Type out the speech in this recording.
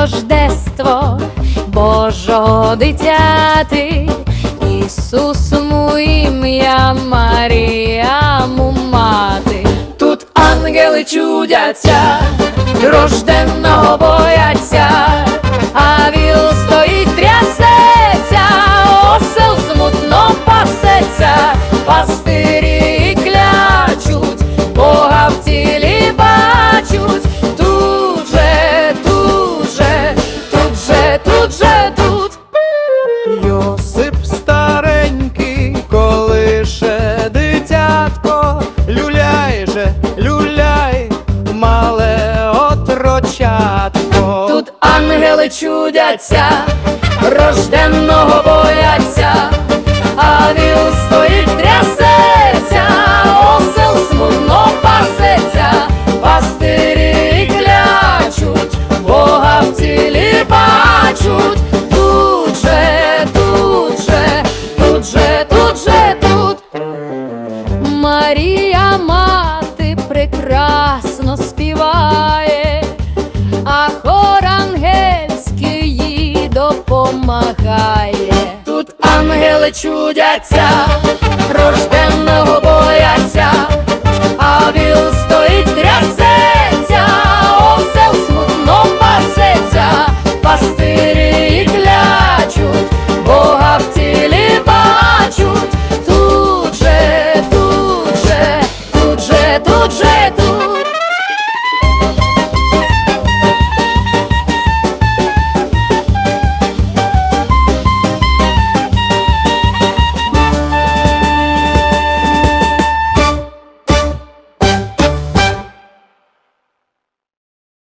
рождество Божого дитяти, Ісусу ім'я Маріяму мати. Тут ангели чудяться, рожденного бояться, а віл стоїть трясеться, осел смутно пасеться, пастирі отрочатко. Тут ангели чудяться, рожденного бояться, а віл стоїть трясеться, осел смутно пасеться, пастирі клячуть, Бога в тілі бачуть, тут тут же, тут же, тут же, тут. Марія мати прекрасно співає, допомагає. Тут ангели чудяться, рожденного бояться,